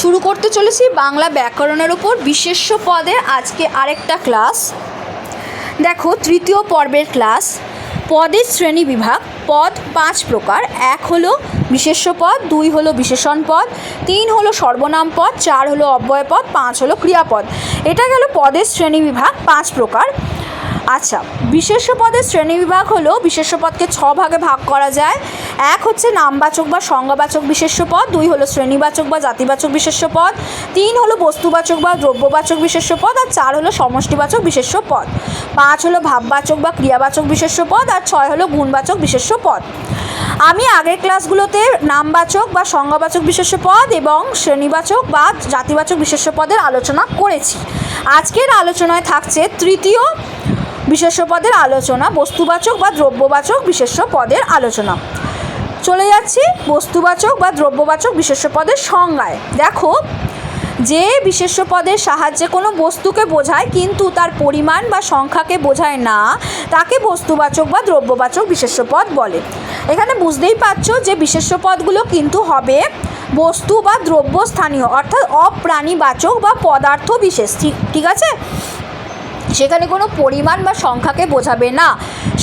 শুরু করতে চলেছি বাংলা ব্যাকরণের উপর বিশেষ্য পদে আজকে আরেকটা ক্লাস। দেখো, তৃতীয় পর্বের ক্লাস। পদের শ্রেণি বিভাগ, পদ পাঁচ প্রকার। এক হলো বিশেষ্য পদ, দুই হলো বিশেষণ পদ, তিন হলো সর্বনাম পদ, চার হলো অব্যয় পদ, পাঁচ হলো ক্রিয়াপদ। এটা গেল পদের শ্রেণি বিভাগ, পাঁচ প্রকার। আচ্ছা বিশেষ্য পদের শ্রেণীবিভাগ হলো বিশেষ্য পদকে ছ ভাগে ভাগ করা যায়। এক হচ্ছে নামবাচক বা সংজ্ঞাবাচক বিশেষ্য পদ দুই হলো শ্রেণীবাচক বা জাতিবাচক বিশেষ্য পদ তিন হলো বস্তুবাচক বা দ্রব্যবাচক বিশেষ্য পদ আর চার হলো সমষ্টিবাচক বিশেষ্য পদ পাঁচ হলো ভাববাচক বা ক্রিয়াবাচক বিশেষ্য পদ আর ছয় হলো গুণবাচক বিশেষ্য পদ আমি আগের ক্লাসগুলোতে নামবাচক বা সংজ্ঞাবাচক বিশেষ্য পদ এবং শ্রেণীবাচক বা জাতিবাচক বিশেষ্য পদের আলোচনা করেছি। আজকের আলোচনায় থাকছে তৃতীয় বিশেষ্য পদের আলোচনা, বস্তুবাচক বা দ্রব্যবাচক বিশেষ্য পদের আলোচনা। চলে যাচ্ছি বস্তুবাচক বা দ্রব্যবাচক বিশেষ্য পদের সংজ্ঞায়। দেখো, যে বিশেষ্য পদের সাহায্যে কোনো বস্তুকে বোঝায় কিন্তু তার পরিমাণ বা সংখ্যাকে বোঝায় না, তাকে বস্তুবাচক বা দ্রব্যবাচক বিশেষ্য পদ বলে। এখানে বুঝতেই পারছ যে বিশেষ্য পদগুলো কিন্তু হবে বস্তু বা দ্রব্য স্থানীয়, অর্থাৎ অপ্রাণীবাচক বা পদার্থ বিশেষ ঠিক ঠিক আছে? সেখানে কোনো পরিমাণ বা সংখ্যাকে বোঝাবে না।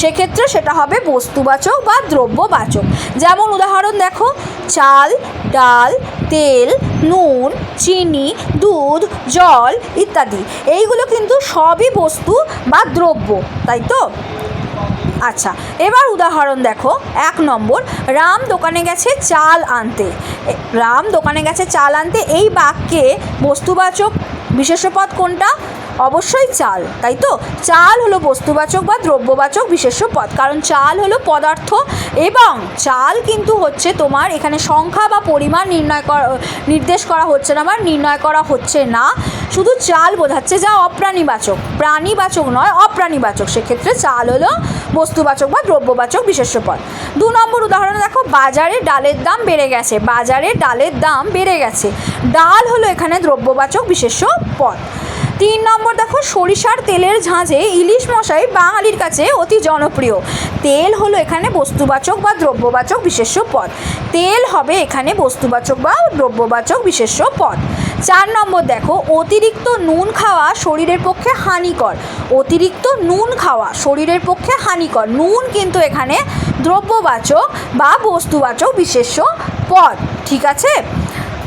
সেক্ষেত্রে সেটা হবে বস্তুবাচক বা দ্রব্যবাচক। যেমন উদাহরণ দেখো, চাল, ডাল, তেল, নুন, চিনি, দুধ, জল ইত্যাদি। এইগুলো কিন্তু সবই বস্তু বা দ্রব্য, তাই তো? আচ্ছা এবার উদাহরণ দেখো, এক নম্বর, রাম দোকানে গেছে চাল আনতে। রাম দোকানে গেছে চাল আনতে, এই বাক্যে বস্তুবাচক বিশেষ্যপদ কোনটা? অবশ্যই চাল, তাই তো? চাল হলো বস্তুবাচক বা দ্রব্যবাচক বিশেষ্য পদ, কারণ চাল হলো পদার্থ এবং চাল কিন্তু হচ্ছে তোমার এখানে সংখ্যা বা পরিমাণ নির্ণয় করা, নির্দেশ করা হচ্ছে না বা নির্ণয় করা হচ্ছে না। শুধু চাল বোঝাচ্ছে যা অপ্রাণীবাচক, প্রাণীবাচক নয়, অপ্রাণীবাচক। সেক্ষেত্রে চাল হলো বস্তুবাচক বা দ্রব্যবাচক বিশেষ্য পদ। দু নম্বর উদাহরণ দেখো, বাজারে ডালের দাম বেড়ে গেছে, বাজারে ডালের দাম বেড়ে গেছে। ডাল হলো এখানে দ্রব্যবাচক বিশেষ্য পদ। তিন নম্বর দেখো, সরিষার তেলের ঝাঁঝে ইলিশ মশাই বাঙালির কাছে অতি জনপ্রিয়। তেল হলো এখানে বস্তুবাচক বা দ্রব্যবাচক বিশেষ্য পদ। তেল হবে এখানে বস্তুবাচক বা দ্রব্যবাচক বিশেষ্য পদ। চার নম্বর দেখো, অতিরিক্ত নুন খাওয়া শরীরের পক্ষে হানিকর। অতিরিক্ত নুন খাওয়া শরীরের পক্ষে হানিকর। নুন কিন্তু এখানে দ্রব্যবাচক বা বস্তুবাচক বিশেষ্য পদ। ঠিক আছে?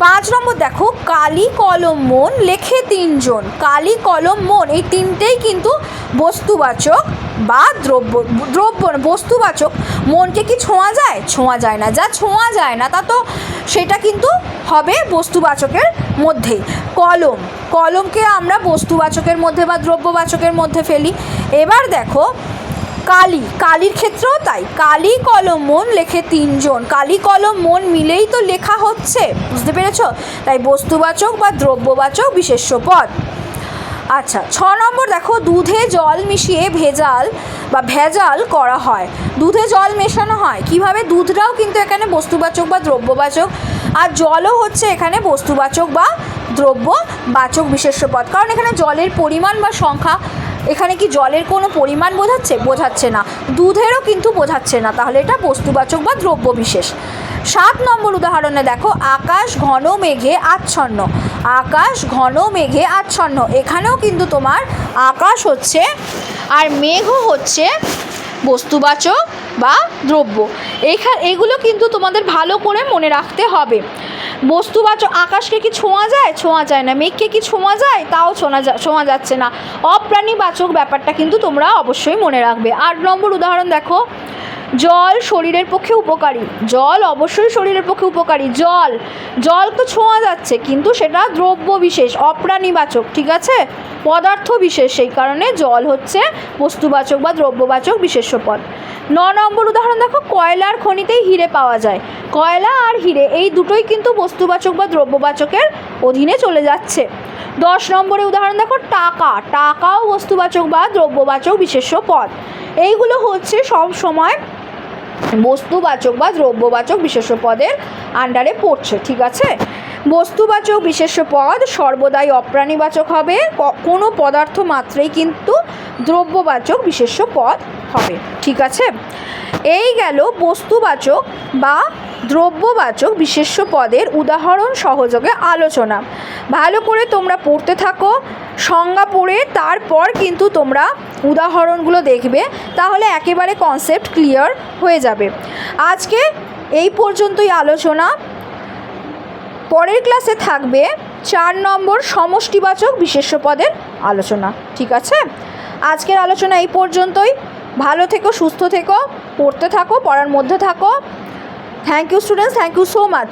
পাঁচ নম্বর দেখো, কালি, কলম, মন লেখে তিনজন। কালি, কলম, মন এই তিনটেই কিন্তু বস্তুবাচক বা দ্রব্য দ্রব্য বস্তুবাচক। মনকে কি ছোঁয়া যায়? ছোঁয়া যায় না। যা ছোঁয়া যায় না, তা তো সেটা কিন্তু হবে বস্তুবাচকের মধ্যেই। কলম, কলমকে আমরা বস্তুবাচকের মধ্যে বা দ্রব্যবাচকের মধ্যে ফেলি। এবার দেখো কালি, কালির ক্ষেত্রেও তাই। কালি, কলম, মন লেখে তিনজন। কালি, কলম, মন মিলেই তো লেখা হচ্ছে। বুঝতে পেরেছ? তাই বস্তুবাচক বা দ্রব্যবাচক বিশেষ্য পদ। আচ্ছা ছ নম্বর দেখো, দুধে জল মিশিয়ে ভেজাল বা ভেজাল করা হয়। দুধে জল মেশানো হয়। কীভাবে? দুধটাও কিন্তু এখানে বস্তুবাচক বা দ্রব্যবাচক। আর জলও হচ্ছে এখানে বস্তুবাচক বা দ্রব্যবাচক বিশেষ্য পদ। কারণ এখানে জলের পরিমাণ বা সংখ্যা এখানে কি জলের কোনো পরিমাণ বোঝাচ্ছে? বোঝাচ্ছে না। দুধেরও কিন্তু বোঝাচ্ছে না। তাহলে এটা বস্তুবাচক বা দ্রব্য বিশেষ সাত নম্বর উদাহরণে দেখো, আকাশ ঘন, মেঘে আচ্ছন্ন। আকাশ ঘন, মেঘে আচ্ছন্ন। এখানেও কিন্তু তোমার আকাশ হচ্ছে আর মেঘও হচ্ছে বস্তুবাচক বা দ্রব্য। এইখানে এগুলো কিন্তু তোমাদের ভালো করে মনে রাখতে হবে। বস্তুবাচক আকাশকে কি ছোঁয়া যায়? ছোঁয়া যায় না। মেঘকে কি ছোঁয়া যায়? তাও ছোঁয়া যা ছোঁয়া যাচ্ছে না। অপ্রাণীবাচক ব্যাপারটা কিন্তু তোমরা অবশ্যই মনে রাখবে। আট নম্বর উদাহরণ দেখো। জল শরীরের পক্ষে উপকারী। জল অবশ্যই শরীরের পক্ষে উপকারী। জল জল তো ছোঁয়া যাচ্ছে, কিন্তু সেটা দ্রব্য বিশেষ, অপ্রাণীবাচক, ঠিক আছে? পদার্থ বিশেষ, সেই কারণে জল হচ্ছে বস্তুবাচক বা দ্রব্যবাচক বিশেষ্য পদ। ন নম্বর উদাহরণ দেখো কয়লার খনিতেই হিরে পাওয়া যায়। কয়লা আর হিরে, এই দুটোই কিন্তু বস্তুবাচক বা দ্রব্যবাচকের অধীনে চলে যাচ্ছে। দশ নম্বরে উদাহরণ দেখো, টাকা, টাকাও বস্তুবাচক বা দ্রব্যবাচক বিশেষ্য পদ। এইগুলো হচ্ছে সব সময় বস্তুবাচক বা দ্রব্যবাচক বিশেষ পদের আন্ডারে পড়ছে, ঠিক আছে? বস্তুবাচক বিশেষ পদ সর্বদাই অপ্রাণীবাচক হবে কোনো পদার্থ মাত্রেই কিন্তু দ্রব্যবাচক বিশেষ পদ হবে, ঠিক আছে? এই গেল বস্তুবাচক বা দ্রব্যবাচক বিশেষ্য পদের উদাহরণ সহযোগে আলোচনা। ভালো করে তোমরা পড়তে থাকো, সংজ্ঞা পড়ে তারপর কিন্তু তোমরা উদাহরণগুলো দেখবে, তাহলে একেবারে কনসেপ্ট ক্লিয়ার হয়ে যাবে। আজকে এই পর্যন্তই আলোচনা। পরের ক্লাসে থাকবে চার নম্বর সমষ্টিবাচক বিশেষ্য পদের আলোচনা, ঠিক আছে? আজকের আলোচনা এই পর্যন্তই। ভালো থেকো, সুস্থ থেকো, পড়তে থাকো, পড়ার মধ্যে থাকো। thank you students thank you so much